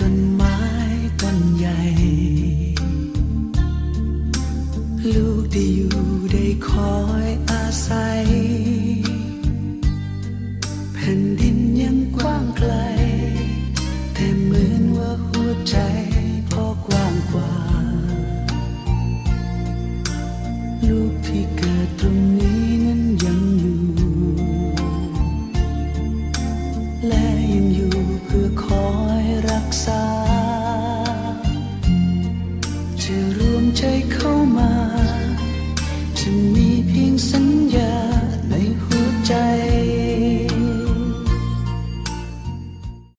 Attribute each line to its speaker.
Speaker 1: ต้นไม้ต้นใหญ่ ลูกได้อยู่ได้คอยอาศัยแผ่นดิน 你凭什